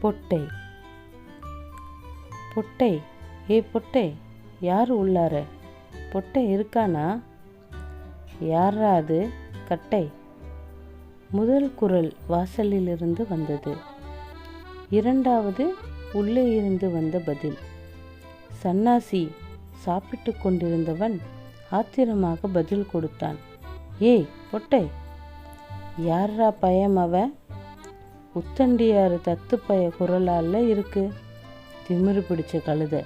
பொட்டை. பொட்டை. ஏ பொட்டை. யார் உள்ளார? பொட்டை இருக்கானா? யாரா அது? கட்டை. முதல் குரல் வாசலிலிருந்து வந்தது. இரண்டாவது உள்ளே இருந்து வந்த பதில். சன்னாசி சாப்பிட்டு கொண்டிருந்தவன் ஆத்திரமாக பதில் கொடுத்தான். ஏய் பொட்டை. யாரா பயம் அவன்? உத்தண்டியார் தத்துப்பய குரலால் குரலால இருக்கு. திமிரு பிடிச்ச கழுத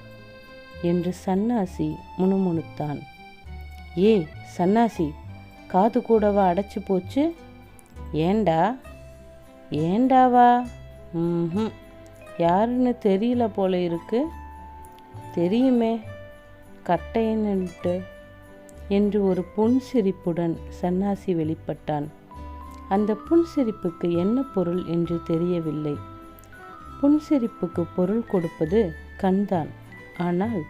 என்று சன்னாசி முணுமுணுத்தான். ஏ சன்னாசி காது கூடவா அடைச்சி போச்சு? ஏண்டா? ஏண்டாவா? ம் யாருன்னு தெரியல போல இருக்கு. தெரியுமே கட்டையன்ட்டு என்று ஒரு புன்சிரிப்புடன் சன்னாசி வெளிப்பட்டான். அந்த புன்சிரிப்புக்கு என்ன பொருள் என்று தெரியவில்லை. புன்சிரிப்புக்கு பொருள் கொடுப்பது கண்தான். ஆனால்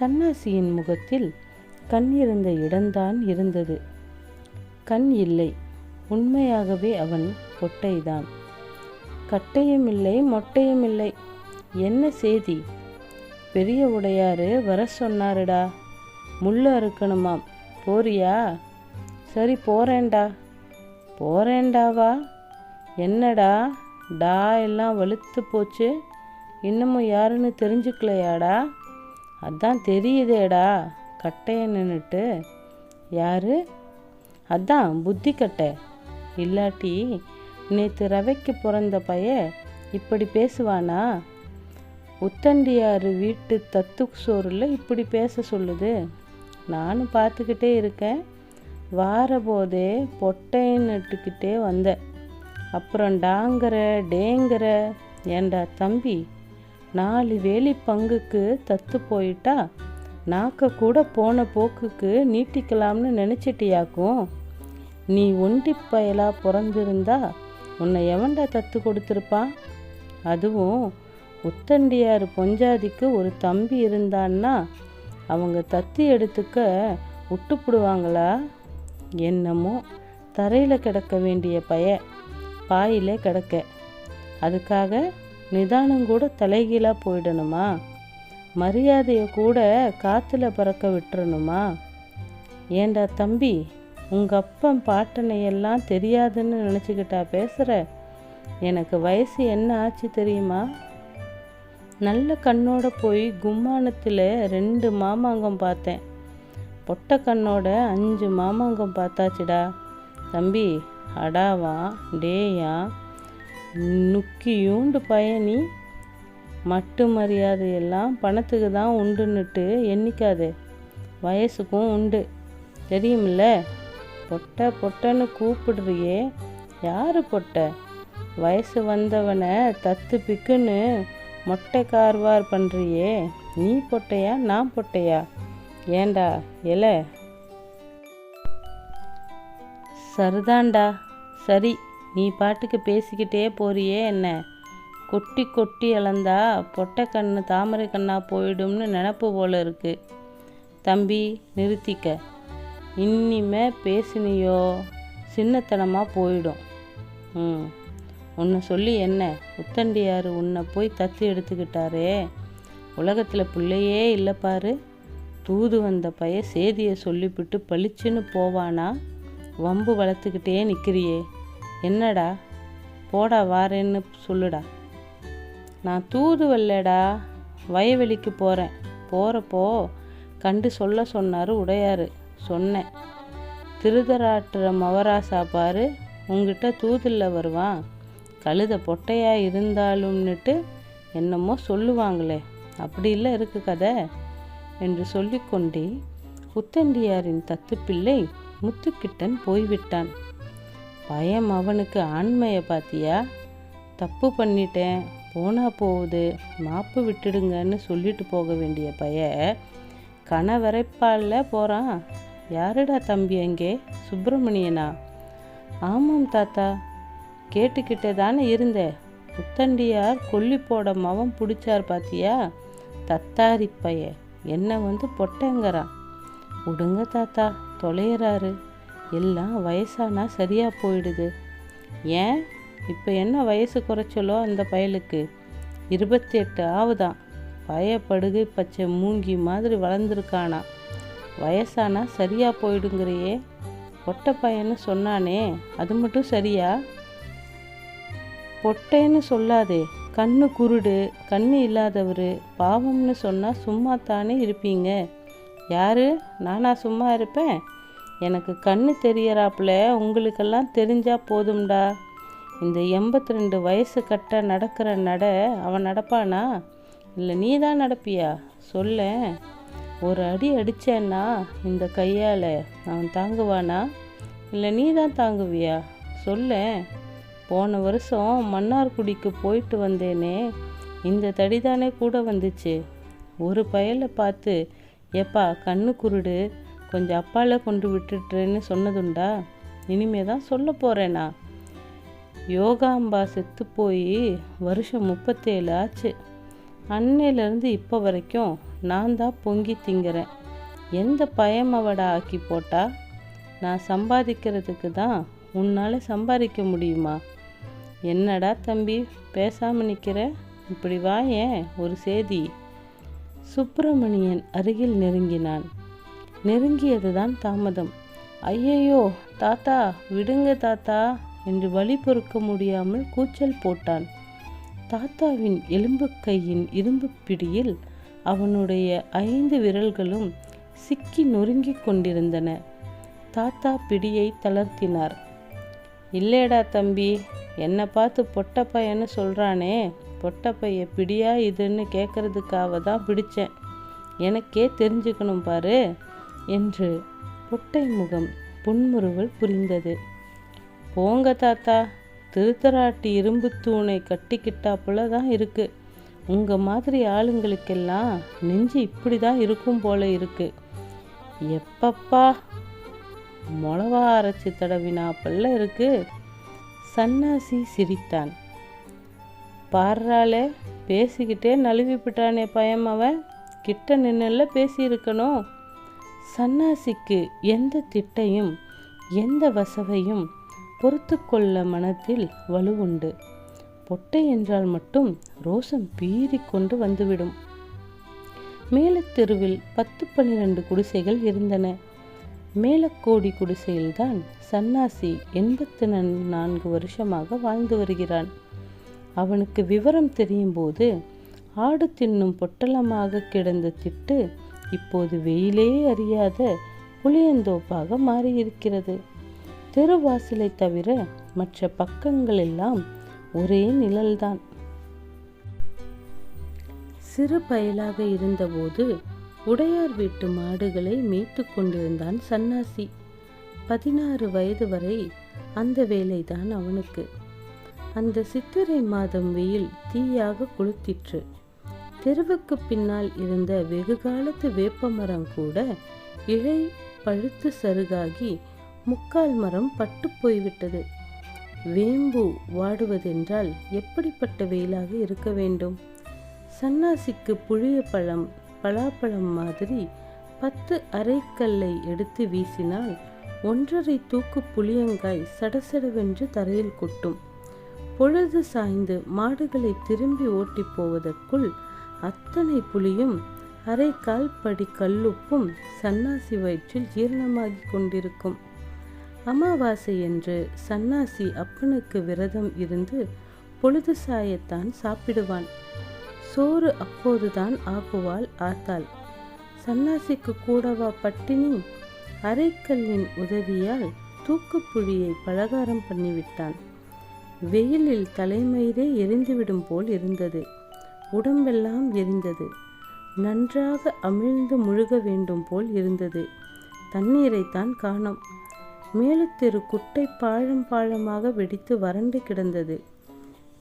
சன்னாசியின் முகத்தில் கண் இருந்த இடம்தான் இருந்தது. கண் இல்லை. உண்மையாகவே அவன் பொட்டைதான். கட்டையும் இல்லை மொட்டையும் இல்லை. என்ன செய்தி? பெரிய உடையாரு வர சொன்னாருடா. முள்ள அறுக்கணுமாம். போறியா? சரி போறேன்டா. போகிறேன்டாவா என்னடா? டா எல்லாம் வலுத்து போச்சு. இன்னமும் யாருன்னு தெரிஞ்சுக்கலையாடா? அதான் தெரியுதேடா. கட்டையை நின்றுட்டு யாரு? அதான் புத்தி கட்டை. இல்லாட்டி நேற்று ரவைக்கு பிறந்த பைய இப்படி பேசுவானா? உத்தண்டியார் வீட்டு தத்து சோறில் இப்படி பேச சொல்லுது. நானும் பார்த்துக்கிட்டே இருக்கேன். வார போதே பொட்டைன்னுட்டுக்கிட்டே வந்தேன். அப்புறம் டாங்கிற டேங்கிற ஏண்டா தம்பி நாலு வேலி பங்குக்கு தத்து போயிட்டா? நாக்க கூட போன போக்குக்கு நீட்டிக்கலாம்னு நினச்சிட்டியாக்கும்? நீ ஒண்டி பயலாக பிறந்திருந்தா உன்னை எவன்டா தத்து கொடுத்துருப்பான் அதுவும் உத்தண்டியார் பொஞ்சாதிக்கு ஒரு தம்பி இருந்தான்னா அவங்க தத்து எடுத்துக்க விட்டுப்புடுவாங்களா என்னமோ தரையில் கிடக்க வேண்டிய பய பாயிலே கிடக்க. அதுக்காக நிதானம் கூட தலைகீழாக போயிடணுமா? மரியாதையை கூட காற்றுல பறக்க விட்டுறணுமா? ஏண்டா தம்பி உங்கள் அப்பன் பாட்டனையெல்லாம் தெரியாதுன்னு நினச்சிக்கிட்டா பேசுகிற எனக்கு வயசு என்ன ஆச்சு தெரியுமா? நல்ல கண்ணோட போய் கும்மானத்தில் ரெண்டு மாமாங்கம் பார்த்தேன். பொட்டை கண்ணோட அஞ்சு மாமாங்கம் பார்த்தாச்சுடா. தம்பி அடாவா டேயா நுக்கியூண்டு பயணி. மட்டு மரியாதையெல்லாம் பணத்துக்கு தான் உண்டுன்னுட்டு எண்ணிக்காதே. வயசுக்கும் உண்டு. தெரியுமில்ல? பொட்டை பொட்டைன்னு கூப்பிடுறியே. யார் பொட்டை? வயசு வந்தவனை தத்து பிக்குன்னு மொட்டை கார்வார் பண்ணுறியே நீ பொட்டையா நான் பொட்டையா? ஏண்டா எலை? சரிதான்டா சரி நீ பாட்டுக்கு பேசிக்கிட்டே போறியே என்ன? கொட்டி கொட்டி இழந்தா பொட்டை கண்ணு தாமரை கண்ணா போயிடும்னு நினப்பு போல இருக்கு. தம்பி நிறுத்திக்க. இன்னிமே பேசினியோ? சின்னத்தனமாக போயிடும். ம். உன்னை சொல்லி என்ன? உத்தண்டியார் உன்னை போய் தத்து எடுத்துக்கிட்டாரே. உலகத்தில் பிள்ளையே இல்லை பாரு. தூது வந்த பைய சேதியை சொல்லிவிட்டு பளிச்சுன்னு போவானா? வம்பு வளர்த்துக்கிட்டே நிற்கிறியே என்னடா? போடா வாரேன்னு சொல்லுடா. நான் தூது வரலடா. வயவெளிக்கு போகிறேன் போகிறப்போ கண்டு சொல்ல சொன்னார் உடையார். சொன்னேன். திருதராட்டுற மவராசா பாரு உங்ககிட்ட தூதில்ல வருவான். கழுத பொட்டையாக இருந்தாலும்னுட்டு என்னமோ சொல்லுவாங்களே. அப்படி இல்லை இருக்கு கதை. என்று சொல்லிக்கொண்டே உத்தண்டியாரின் தத்துப்பிள்ளை முத்துக்கிட்டன் போய்விட்டான். பயம் அவனுக்கு ஆண்மையை பாத்தியா? தப்பு பண்ணிட்டேன். போனா போகுது. மாப்பு விட்டுடுங்கன்னு சொல்லிட்டு போக வேண்டிய பைய கணவரைப்பால போகிறான் யாருடா தம்பி அங்கே? சுப்பிரமணியனா? ஆமாம் தாத்தா. கேட்டுக்கிட்டே தானே இருந்த. புத்தண்டியார் கொல்லி போட மவன் பிடிச்சார் பாத்தியா? தத்தாரி பையன் என்ன வந்து பொட்டங்கிறான் விடுங்க தாத்தா தொலைகிறாரு எல்லாம் வயசானா சரியாக போயிடுது. ஏன்? இப்போ என்ன வயசு குறைச்சலோ அந்த பயலுக்கு? இருபத்தி எட்டு ஆகுதான் பயப்படுகை பச்சை மூங்கி மாதிரி வளர்ந்துருக்கானா. வயசானா சரியாக போயிடுங்கிறியே. பொட்டை பையன்னு சொன்னானே அது மட்டும் சரியா? பொட்டைன்னு சொல்லாதே. கண்ணு குருடு கண்ணு இல்லாதவர் பாவம்னு சொன்னால் சும்மா தானே இருப்பீங்க. யாரு? நானா சும்மா இருப்பேன். எனக்கு கண்ணு தெரியறாப்புல உங்களுக்கெல்லாம் தெரிஞ்சா போதும்டா. இந்த எண்பத்தி ரெண்டு வயசு கட்ட நடக்கிற நட அவன் நடப்பானா? இல்லை நீ தான் நடப்பியா? சொல்ல. ஒரு அடி அடித்தேன்னா இந்த கையால் அவன் தாங்குவானா? இல்லை நீ தான் தாங்குவியா? சொல்ல. போன வருஷம் மன்னார்குடிக்கு போயிட்டு வந்தேனே. இந்த தடி தானே கூட வந்துச்சு. ஒரு பயலை பார்த்து ஏப்பா கண்ணு குருடு. கொஞ்சம் அப்பால கொண்டு விட்டுட்டுறேன்னு சொன்னதுண்டா? இனிமே தான் சொல்ல போகிறேனா யோகாம்பா செத்து போய் வருஷம் முப்பத்தேழு ஆச்சு. அன்னையிலேருந்து இப்போ வரைக்கும் நான் தான் பொங்கி திங்கிறேன். எந்த பயமவடா ஆக்கி போட்டா? நான் சம்பாதிக்கிறதுக்கு தான் உன்னால் சம்பாதிக்க முடியுமா? என்னடா தம்பி பேசாமல் நிற்கிற இப்படி வாயேன் ஒரு சேதி. சுப்பிரமணியன் அருகில் நெருங்கினான். நெருங்கியதுதான் தாமதம். ஐயையோ தாத்தா விடுங்க தாத்தா என்று வழி பொறுக்க முடியாமல் கூச்சல் போட்டான். தாத்தாவின் எலும்பு கையின் இரும்பு பிடியில் அவனுடைய ஐந்து விரல்களும் சிக்கி நொறுங்கிக் கொண்டிருந்தன. தாத்தா பிடியை தளர்த்தினார். இல்லைடா தம்பி என்னை பார்த்து பொட்டப்பையன்னு சொல்கிறானே பொட்டப்பைய பிடியா இதுன்னு கேட்கறதுக்காக தான் பிடித்தேன் எனக்கே தெரிஞ்சுக்கணும் பாரு என்று பொட்டை முகம் புன்முறுவல் புரிந்தது. போங்க தாத்தா திருத்தராட்டி இரும்பு தூணை கட்டிக்கிட்டாப்புல தான் இருக்கு. உங்க மாதிரி ஆளுங்களுக்கெல்லாம் நெஞ்சு இப்படி தான் இருக்கும் போல இருக்கு. எப்பப்பா மொளவா அரைச்சி தடவினாப்பல்ல இருக்குது சன்னாசி சிரித்தான். பாடுறாளே பேசிக்கிட்டே நழுவிப்பிட்டானே பயம் அவன். கிட்ட நின்னுல பேசியிருக்கணும். சன்னாசிக்கு எந்த திட்டையும் எந்த வசவையும் பொறுத்து கொள்ள மனத்தில் வலுவுண்டு பொட்டை என்றால் மட்டும் ரோசம் பீறிக்கொண்டு வந்துவிடும். மேலத்தெருவில் பத்து பன்னிரண்டு குடிசைகள் இருந்தன. மேலக்கோடி குடிசையில்தான் சன்னாசி எண்பத்தி நான்கு வருஷமாக வாழ்ந்து வருகிறான். அவனுக்கு விவரம் தெரியும் போது ஆடு தின்னும் பொட்டலமாக கிடந்த திட்டு இப்போது வெயிலே அறியாத புளியந்தோப்பாக மாறியிருக்கிறது. தெருவாசலை தவிர மற்ற பக்கங்கள் எல்லாம் ஒரே நிழல்தான். சிறு பயலாக இருந்தபோது உடையார் வீட்டு மாடுகளை மேய்த்து கொண்டிருந்தான் சன்னாசி. பதினாறு வயது வரை அந்த வேலைதான் அவனுக்கு. அந்த சித்திரை மாதம் வெயில் தீயாக கொளுத்திற்று தெருவுக்கு பின்னால் இருந்த வெகு காலத்து வேப்பமரம் கூட இழை பழுத்து சருகாகி முக்கால் மரம் பட்டு போய்விட்டது. வேம்பு வாடுவதென்றால் எப்படிப்பட்ட வெயிலாக இருக்க வேண்டும்? சன்னாசிக்கு புளிய பழம் பலாப்பழம் மாதிரி பத்து அரைக்கல்லை எடுத்து வீசினால் ஒன்றரை தூக்கு புளியங்காய் சடசடவென்று தரையில் கொட்டும். பொழுது சாய்ந்து மாடுகளை திரும்பி ஓட்டி போவதற்குள் அத்தனை புளியும் அரை கால் படி கல்லுப்பும் சன்னாசி வயிற்றில் ஜீரணமாகி கொண்டிருக்கும். அமாவாசை என்று சன்னாசி அப்பனுக்கு விரதம் இருந்து பொழுது சாயத்தான் சாப்பிடுவான். சோறு அப்போதுதான் ஆக்குவாள் ஆத்தாள். சன்னாசிக்கு கூடவா பட்டினி? அரைக்கல்லின் உதவியால் தூக்குப்புழியை பலகாரம் பண்ணிவிட்டான். வெயிலில் தலைமயிரே எரிந்துவிடும் போல் இருந்தது. உடம்பெல்லாம் எரிந்தது. நன்றாக அமிழ்ந்து முழுக வேண்டும் போல் இருந்தது. தண்ணீரைத்தான் காணோம். மேலத்தெரு குட்டை பாழம் பாழமாக வெடித்து வறண்டு கிடந்தது.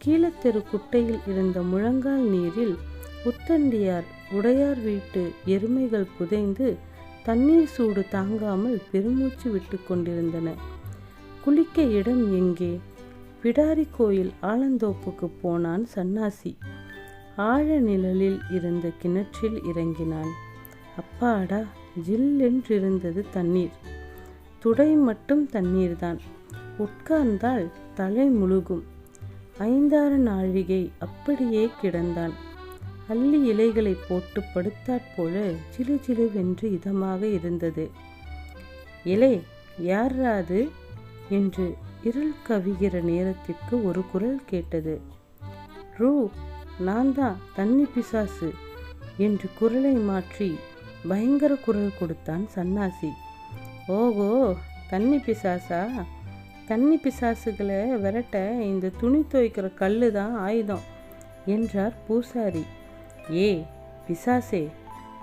கீழத்தெரு குட்டையில் இருந்த முழங்கால் நீரில் உத்தண்டியார் உடையார் வீட்டு எருமைகள் புதைந்து தண்ணீர் சூடு தாங்காமல் பெருமூச்சு விட்டு கொண்டிருந்தன. குளிக்க இடம் எங்கே? பிடாரி கோயில் ஆலந்தோப்புக்கு போனான் சன்னாசி. ஆழ நிழலில் இருந்த கிணற்றில் இறங்கினான். அப்பாடா ஜில்லென்றிருந்தது தண்ணீர். துடை மட்டும் தண்ணீர்தான். உட்கார்ந்தால் தலை முழுகும். ஐந்தாறு நாழிகை அப்படியே கிடந்தான். அள்ளி இலைகளை போட்டு படுத்தாற்போல சிலு சிலுவென்று இதமாக இருந்தது. இலே யாரா அது? என்று இருள் கவிகிற நேரத்திற்கு ஒரு குரல் கேட்டது. ரூ நான் தான் தண்ணி பிசாசு என்று குரலை மாற்றி பயங்கர குரல் கொடுத்தான் சன்னாசி. ஓகோ தண்ணி பிசாசா? தண்ணி பிசாசுகளை விரட்ட இந்த துணி துவைக்கிற கல்லு தான் ஆயுதம் என்றார் பூசாரி. ஏ பிசாசே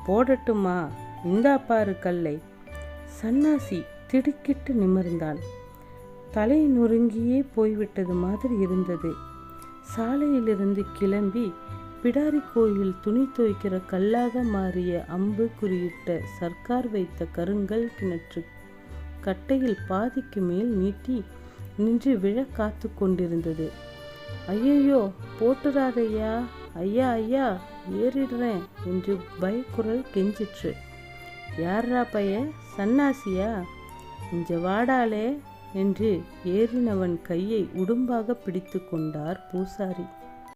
போடட்டுமா? இந்தாப்பாரு பாரு கல்லை. சன்னாசி திடுக்கிட்டு நிமிர்ந்தான் தலை நொறுங்கியே போய்விட்டது மாதிரி இருந்தது. சாலையிலிருந்து கிளம்பி பிடாரி கோயில் துணி துவைக்கிற கல்லாக மாறிய அம்பு குறியிட்ட சர்க்கார் வைத்த கருங்கல் கிணற்று கட்டையில் பாதிக்கு மேல் நீட்டி நின்று விழ காத்து கொண்டிருந்தது. ஐயையோ போட்டுறாதையா ஐயா ஐயா ஏறிடுறேன் என்று பயக்குரல் கெஞ்சிற்று. யாரா பைய? சன்னாசியா? இஞ்ச வாடாளே என்று ஏறினவன் கையை உடும்பாக பிடித்து கொண்டார் பூசாரி.